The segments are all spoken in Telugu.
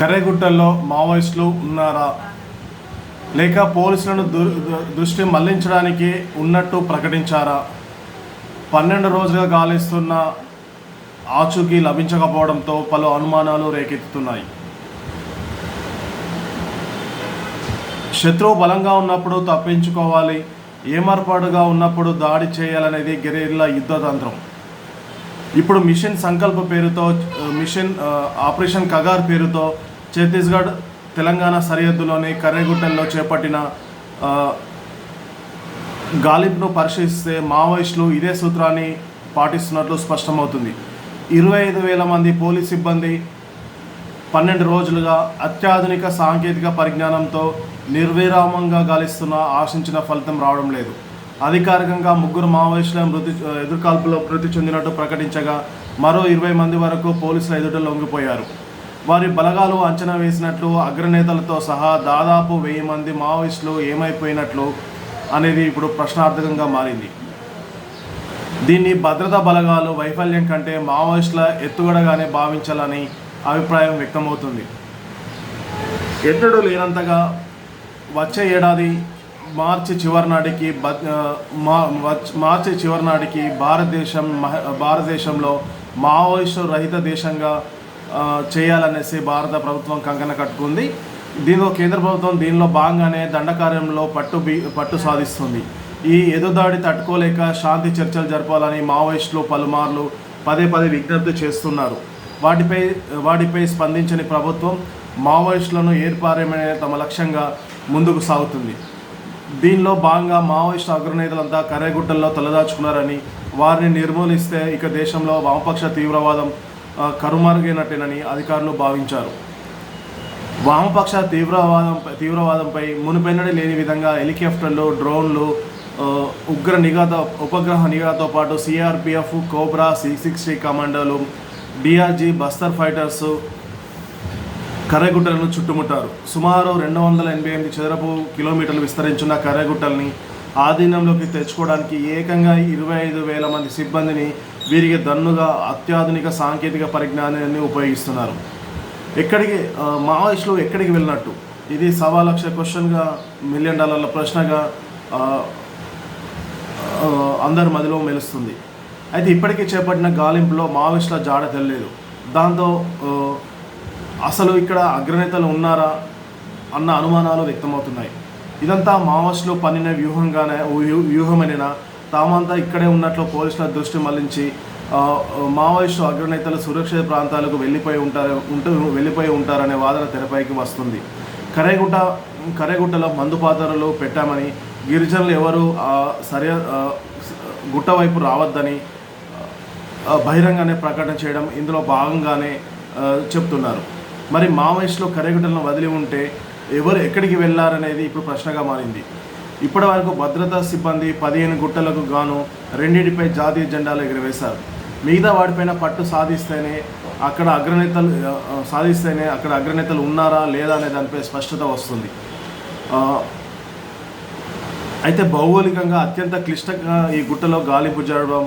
కర్రెగుట్టల్లో మావోయిస్టులు ఉన్నారా? లేక పోలీసులను దు- దృష్టి మళ్ళించడానికి ఉన్నట్టు ప్రకటించారా? పన్నెండు రోజులుగా గాలిస్తున్న ఆచూకీ లభించకపోవడంతో పలు అనుమానాలు రేకెత్తుతున్నాయి. శత్రువు బలంగా ఉన్నప్పుడు తప్పించుకోవాలి ఏమర్పాటుగా ఉన్నప్పుడు దాడి చేయాలనేది గెరిల్లా యుద్ధ తంత్రం ఇప్పుడు మిషన్ సంకల్ప పేరుతో మిషన్ ఆపరేషన్ కగార్ పేరుతో ఛత్తీస్గఢ్ తెలంగాణ సరిహద్దులోని కర్రెగుట్టల్లో చేపట్టిన గాలిబ్ను గాలింపును పరిశీలిస్తే మావోయిస్టులు ఇదే సూత్రాన్ని పాటిస్తున్నట్లు స్పష్టమవుతుంది. ఇరవై ఐదు వేల మంది పోలీస్ సిబ్బంది పన్నెండు రోజులుగా అత్యాధునిక సాంకేతిక పరిజ్ఞానంతో నిర్విరామంగా గాలిస్తున్న ఆశించిన ఫలితం రావడం లేదు. అధికారికంగా ముగ్గురు మావోయిస్టుల మృతి ఎదుర్కాల్పులో మృతి చెందినట్టు ప్రకటించగా మరో ఇరవై మంది వరకు పోలీసుల ఎదుట లొంగిపోయారు వారి బలగాలు అంచనా వేసినట్లు అగ్రనేతలతో సహా దాదాపు వెయ్యి మంది మావోయిస్టులు ఏమైపోయినట్లు అనేది ఇప్పుడు ప్రశ్నార్థకంగా మారింది. దీన్ని భద్రతా బలగాలు వైఫల్యం కంటే మావోయిస్టుల ఎత్తుగడగానే భావించాలని అభిప్రాయం వ్యక్తమవుతుంది. ఎన్నడూ లేనంతగా వచ్చే ఏడాది మార్చి చివరి నాటికి మా మార్చి చివరి నాటికి భారతదేశం మహ- భారతదేశంలో మావోయిస్టు రహిత దేశంగా చేయాలనేసి భారత ప్రభుత్వం కంకణ కట్టుకుంది. దీనిలో కేంద్ర ప్రభుత్వం దీనిలో భాగంగానే దండకార్యంలో పట్టు బి పట్టు సాధిస్తుంది. ఈ ఎదురుదాడి తట్టుకోలేక శాంతి చర్చలు జరపాలని మావోయిస్టులు పలుమార్లు పదే పదే విజ్ఞప్తి చేస్తున్నారు. వాటిపై వాటిపై స్పందించని ప్రభుత్వం మావోయిస్టులను ఏర్పారేమనే తమ లక్ష్యంగా ముందుకు సాగుతుంది. దీనిలో భాగంగా మావోయిస్ట్ అగ్రనేతలంతా కర్రెగుట్టల్లో తలదాచుకున్నారని వారిని నిర్మూలిస్తే ఇక దేశంలో వామపక్ష తీవ్రవాదం కరుమరుగైనట్టేనని అధికారులు భావించారు. వామపక్ష తీవ్రవాదం తీవ్రవాదంపై మునుపెన్నడి లేని విధంగా హెలికాప్టర్లు డ్రోన్లు ఉగ్ర నిఘాతో ఉపగ్రహ నిఘాతో పాటు సిఆర్పిఎఫ్ కోబ్రా సి సిక్స్టీ కమాండోలు డిఆర్జీ బస్తర్ ఫైటర్స్ కర్రగుట్టలను చుట్టుముట్టారు. సుమారు రెండు వందల ఎనభై ఎనిమిది చదరపు కిలోమీటర్లు విస్తరించిన కర్రెగుట్టల్ని ఆధీనంలోకి తెచ్చుకోవడానికి ఏకంగా ఇరవై ఐదు వేల మంది సిబ్బందిని వీరికి దన్నుగా అత్యాధునిక సాంకేతిక పరిజ్ఞానాన్ని ఉపయోగిస్తున్నారు. ఎక్కడికి మావోయిస్టులు ఎక్కడికి వెళ్ళినట్టు? ఇది సవా లక్ష క్వశ్చన్గా మిలియన్ డాలర్ల ప్రశ్నగా అందరి మదిలో మెలుస్తుంది. అయితే ఇప్పటికీ చేపట్టిన గాలింపులో మావోయిస్టుల జాడ తెలియలేదు దాంతో అసలు ఇక్కడ అగ్రనేతలు ఉన్నారా అన్న అనుమానాలు వ్యక్తమవుతున్నాయి. ఇదంతా మావోయిస్టులు పన్నిన వ్యూహంగానే వ్యూహమైన తామంతా ఇక్కడే ఉన్నట్లు పోలీసుల దృష్టి మళ్ళించి మావోయిస్టు అగ్రనేతలు సురక్షిత ప్రాంతాలకు వెళ్ళిపోయి ఉంటారు ఉంటూ వెళ్ళిపోయి ఉంటారనే వాదన తెరపైకి వస్తుంది. కరేగుట్ట కరేగుట్టలో మందు పాత్రలు పెట్టామని గిరిజనులు ఎవరు సరి గుట్ట వైపు రావద్దని బహిరంగానే ప్రకటన చేయడం ఇందులో భాగంగానే చెప్తున్నారు. మరి మావోయిస్టులు కరేగుట్టలను వదిలి ఉంటే ఎవరు ఎక్కడికి వెళ్ళారనేది ఇప్పుడు ప్రశ్నగా మారింది. ఇప్పటి వరకు భద్రతా సిబ్బంది పదిహేను గుట్టలకు గాను రెండింటిపై జాతీయ జెండాలు ఎగురవేశారు. మిగతా వాటిపైన పట్టు సాధిస్తేనే అక్కడ అగ్రనేతలు సాధిస్తేనే అక్కడ అగ్రనేతలు ఉన్నారా లేదా అనే దానిపై స్పష్టత వస్తుంది. అయితే భౌగోళికంగా అత్యంత క్లిష్టంగా ఈ గుట్టలో గాలింపు జరగడం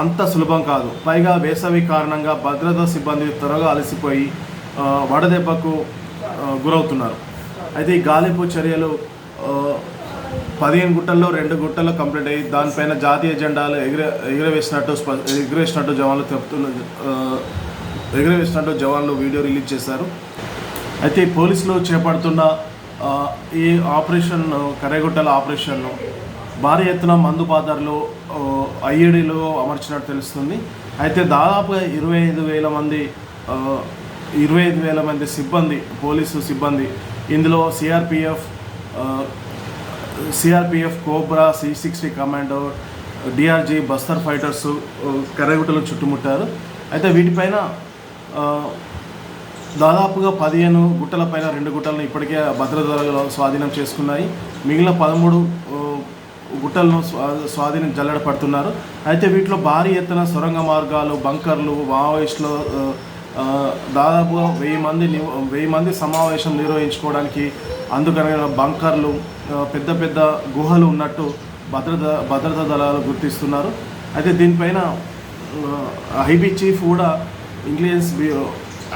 అంత సులభం కాదు. పైగా వేసవి కారణంగా భద్రతా సిబ్బంది త్వరగా అలసిపోయి వడదెబ్బకు గురవుతున్నారు. అయితే ఈ గాలింపు చర్యలు పదిహేను గుట్టల్లో రెండు గుట్టల్లో కంప్లీట్ అయ్యి దానిపైన జాతీయ జెండాలు ఎగిరే ఎగిరవేసినట్టు ఎగిరేసినట్టు జవాన్లు చెప్తున్న ఎగిరవేసినట్టు జవాన్లు వీడియో రిలీజ్ చేశారు. అయితే పోలీసులు చేపడుతున్న ఈ ఆపరేషన్ కరేగుట్టల ఆపరేషన్ను భారీ ఎత్తున మందు పాత్రలు ఐఈడీలు అమర్చినట్టు తెలుస్తుంది. అయితే దాదాపుగా ఇరవై ఐదు వేల మంది ఇరవై ఐదు వేల మంది సిబ్బంది పోలీసు సిబ్బంది. ఇందులో CRPF CRPF COBRA C sixty commando DRG Bastar fighters కర్రగుట్టలు చుట్టుముట్టారు. అయితే వీటిపైన దాదాపుగా పదిహేను గుట్టలపైన రెండు గుట్టలను ఇప్పటికే భద్రతలు స్వాధీనం చేసుకున్నాయి. మిగిలిన పదమూడు గుట్టలను స్వా స్వాధీనం జల్లడ పడుతున్నారు. అయితే వీటిలో భారీ ఎత్తున సొరంగ మార్గాలు బంకర్లు మావోయిస్టులు దాదాపుగా వెయ్యి మంది వెయ్యి మంది సమావేశం నిర్వహించుకోవడానికి అందుకనే బంకర్లు పెద్ద పెద్ద గుహలు ఉన్నట్టు భద్రత భద్రతా దళాలు గుర్తిస్తున్నారు. అయితే దీనిపైన ఐబీ చీఫ్ కూడా ఇంటెలిజెన్స్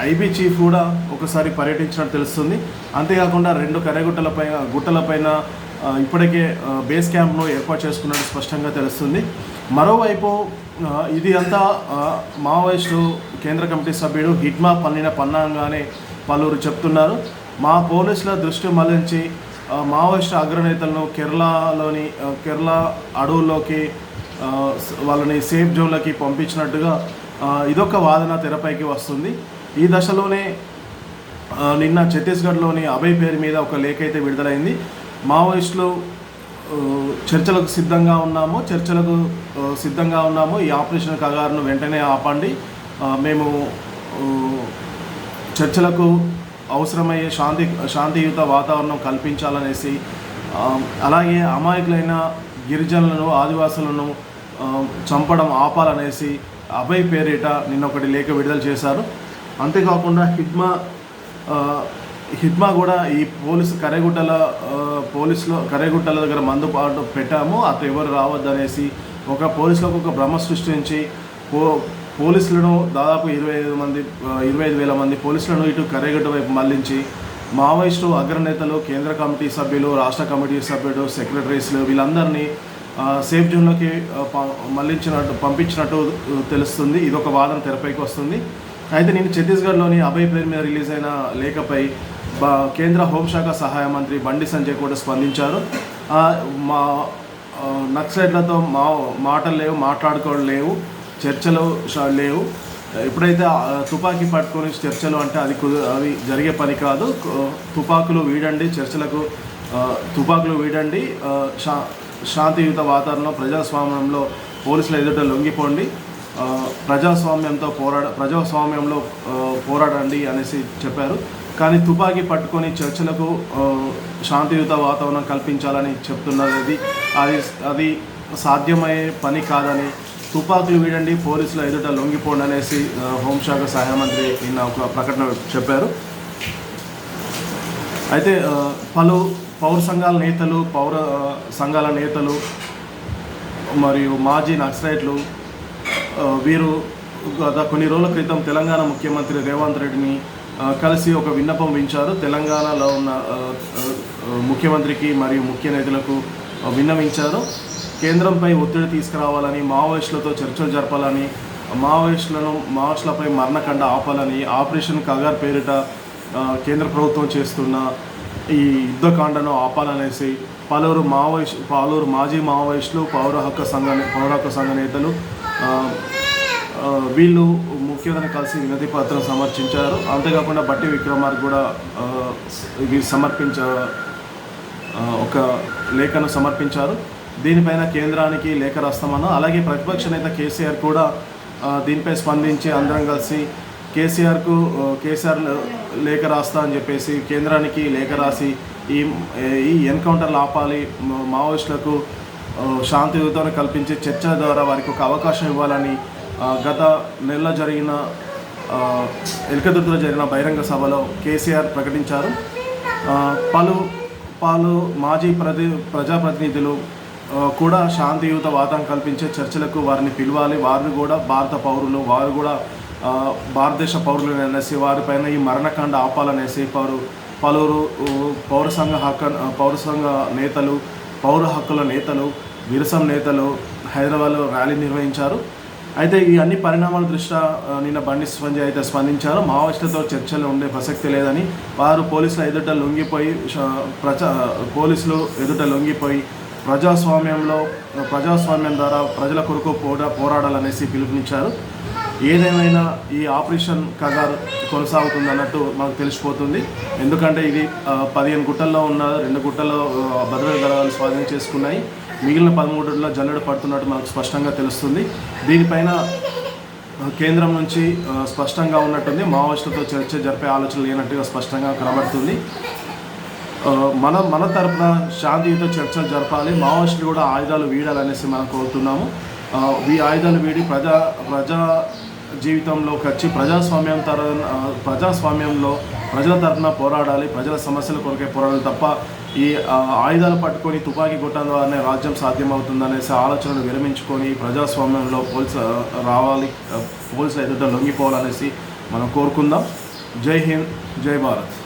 ఐబీ చీఫ్ కూడా ఒకసారి పర్యటించినట్టు తెలుస్తుంది. అంతేకాకుండా రెండు కర్రగుట్టల పైన గుట్టల పైన ఇప్పటికే బేస్ క్యాంప్ను ఏర్పాటు చేసుకున్నట్టు స్పష్టంగా తెలుస్తుంది. మరోవైపు ఇది అంతా మావోయిస్టు కేంద్ర కమిటీ సభ్యుడు హిడ్మా పన్నిన పన్నాగానే పలువురు చెప్తున్నారు. మా పోలీసుల దృష్టి మళ్ళించి మావోయిస్టు అగ్రనేతలను కేరళలోని కేరళ అడవుల్లోకి వాళ్ళని సేఫ్ జోన్లకి పంపించినట్టుగా ఇదొక వాదన తెరపైకి వస్తుంది. ఈ దశలోనే నిన్న ఛత్తీస్గఢ్లోని అభయ్ పేరు మీద ఒక లేఖ అయితే విడుదలైంది. మావోయిస్టులు చర్చలకు సిద్ధంగా ఉన్నాము చర్చలకు సిద్ధంగా ఉన్నాము ఈ ఆపరేషన్ కగారును వెంటనే ఆపండి. మేము చర్చలకు అవసరమయ్యే శాంతి శాంతియుత వాతావరణం కల్పించాలనేసి అలాగే అమాయకులైన గిరిజనులను ఆదివాసులను చంపడం ఆపాలనేసి అభయ్ పేరిట నిన్న ఒకటి లేఖ విడుదల చేశారు. అంతేకాకుండా హిడ్మా హిడ్మా కూడా ఈ పోలీసు కరేగుట్టల పోలీసులో కరేగుట్టల దగ్గర మందుబాటు పెట్టాము. అటు ఎవరు రావద్దనేసి ఒక పోలీసులకు ఒక భ్రమ సృష్టించి పో పోలీసులను దాదాపు ఇరవై ఐదు మంది ఇరవై ఐదు వేల మంది పోలీసులను ఇటు కరేగడ్డ వైపు మళ్ళించి మావోయిస్టు అగ్రనేతలు కేంద్ర కమిటీ సభ్యులు రాష్ట్ర కమిటీ సభ్యులు సెక్రటరీస్లు వీళ్ళందరినీ సేఫ్ జోన్లోకి మళ్ళించినట్టు పంపించినట్టు తెలుస్తుంది. ఇది ఒక వాదన తెరపైకి వస్తుంది. అయితే నేను ఛత్తీస్గఢ్లోని అభయ్ పేరు మీద రిలీజ్ అయిన లేఖపై కేంద్ర హోంశాఖ సహాయ మంత్రి బండి సంజయ్ కూడా స్పందించారు. మా ఆ, నక్సలైట్లతో మా మాటలు లేవు మాట్లాడుకోవడం లేవు చర్చలు లేవు. ఎప్పుడైతే తుపాకీ పట్టుకొని చర్చలు అంటే అది అవి అది జరిగే పని కాదు. తుపాకులు వీడండి చర్చలకు తుపాకులు వీడండి శా శాంతియుత వాతావరణంలో ప్రజాస్వామ్యంలో పోలీసుల ఎదుట లొంగిపోండి ప్రజాస్వామ్యంతో పోరాడ ప్రజాస్వామ్యంలో పోరాడండి అనేసి చెప్పారు. కానీ తుపాకీ పట్టుకొని చర్చలకు శాంతియుత వాతావరణం కల్పించాలని చెప్తున్నది అది. అది సాధ్యమయ్యే పని కాదని తుపాకులు వీడండి పోలీసుల ఎదుట లొంగిపోండి అనేసి హోంశాఖ సహాయ మంత్రి నిన్న ఒక ప్రకటన చెప్పారు. అయితే పలు పౌర సంఘాల నేతలు పౌర సంఘాల నేతలు మరియు మాజీ నక్సలైట్లు వీరు గత కొన్ని రోజుల క్రితం తెలంగాణ ముఖ్యమంత్రి రేవంత్ రెడ్డిని కలిసి ఒక విన్నపం వించారు. తెలంగాణలో ఉన్న ముఖ్యమంత్రికి మరియు ముఖ్య నేతలకు విన్నవించారు. కేంద్రంపై ఒత్తిడి తీసుకురావాలని మావోయిస్టులతో చర్చలు జరపాలని మావోయిస్టులను మావోయిస్టులపై మరణకండ ఆపాలని ఆపరేషన్ కగార్ పేరిట కేంద్ర ప్రభుత్వం చేస్తున్న ఈ యుద్ధకాండను ఆపాలనేసి పలువురు మావోయిస్ట్ పలువురు మాజీ మావోయిస్టులు పౌర హక్కు సంఘ పౌర హక్కు సంఘ నేతలు వీళ్ళు ముఖ్యతను కలిసి వినతి పత్రం సమర్పించారు అంతేకాకుండా బట్టి విక్రమార్క కూడా ఇవి సమర్పించ ఒక లేఖను సమర్పించారు. దీనిపైన కేంద్రానికి లేఖ రాస్తామన్నా అలాగే ప్రతిపక్ష నేత కేసీఆర్ కూడా దీనిపై స్పందించి అందరం కలిసి కేసీఆర్కు కేసీఆర్ లేఖ రాస్తా అని చెప్పేసి కేంద్రానికి లేఖ రాసి ఈ ఈ ఎన్కౌంటర్లు ఆపాలి. మావోయిస్టులకు శాంతియుతం కల్పించి చర్చ ద్వారా వారికి ఒక అవకాశం ఇవ్వాలని గత నెల జరిగిన ఆ, ఎల్కదుర్తిలో జరిగిన బహిరంగ సభలో కేసీఆర్ ప్రకటించారు. పలు పలు మాజీ ప్రతి ప్రజాప్రతినిధులు కూడా శాంతియుత వాతావరణం కల్పించే చర్చలకు వారిని పిలవాలి. వారిని కూడా భారత పౌరులు వారు కూడా భారతదేశ పౌరులు అనేసి వారిపైన ఈ మరణకాండ ఆపాలనేసి పౌరు పలువురు పౌరసంఘ పౌర సంఘ హక్క పౌర సంఘ నేతలు పౌర హక్కుల నేతలు విరసం నేతలు హైదరాబాద్లో ర్యాలీ నిర్వహించారు. అయితే ఈ అన్ని పరిణామాల దృష్ట్యా నిన్న బండి సంజయ్ అయితే స్పందించారు. మావోయిస్టులతో చర్చలు ఉండే ప్రసక్తి లేదని వారు పోలీసుల ఎదుట లొంగిపోయి శ- ప్రజా పోలీసులు ఎదుట లొంగిపోయి ప్రజాస్వామ్యంలో ప్రజాస్వామ్యం ద్వారా ప్రజల కొరకు పోరా పోరాడాలనేసి పిలుపునిచ్చారు. ఏదేమైనా ఈ ఆపరేషన్ కగార్ కొనసాగుతుంది అన్నట్టు మాకు తెలిసిపోతుంది. ఎందుకంటే ఇది పదిహేను గుట్టల్లో ఉన్న రెండు గుట్టల్లో ఆ, భద్రతా దళాలు స్వాధీనం చేసుకున్నాయి. మిగిలిన పదమూడులో జల్లెడ పడుతున్నట్టు మనకు స్పష్టంగా తెలుస్తుంది. దీనిపైన కేంద్రం నుంచి స్పష్టంగా ఉన్నట్టుంది. మావోయిస్టులతో చర్చ జరిపే ఆలోచన లేనట్టుగా స్పష్టంగా కనబడుతుంది. మన మన తరపున శాంతియుత చర్చలు జరపాలి. మావోయిస్టులు కూడా ఆయుధాలు వీడాలనేసి మనం కోరుతున్నాము. ఈ ఆయుధాలు వీడి ప్రజా ప్రజా జీవితంలోకి వచ్చి ప్రజాస్వామ్యం తర ప్రజాస్వామ్యంలో ప్రజల తరపున పోరాడాలి ప్రజల సమస్యల కొరకే పోరాడాలి తప్ప ఈ ఆయుధాలు పట్టుకొని తుపాకీ కొట్టడం ద్వారానే రాజ్యం సాధ్యమవుతుందనేసి ఆలోచనను విరమించుకొని ప్రజాస్వామ్యంలో పోలీసు రావాలి పోల్స్ ఎదుట లొంగిపోవాలనేసి మనం కోరుకుందాం. జై హింద్ జై భారత్.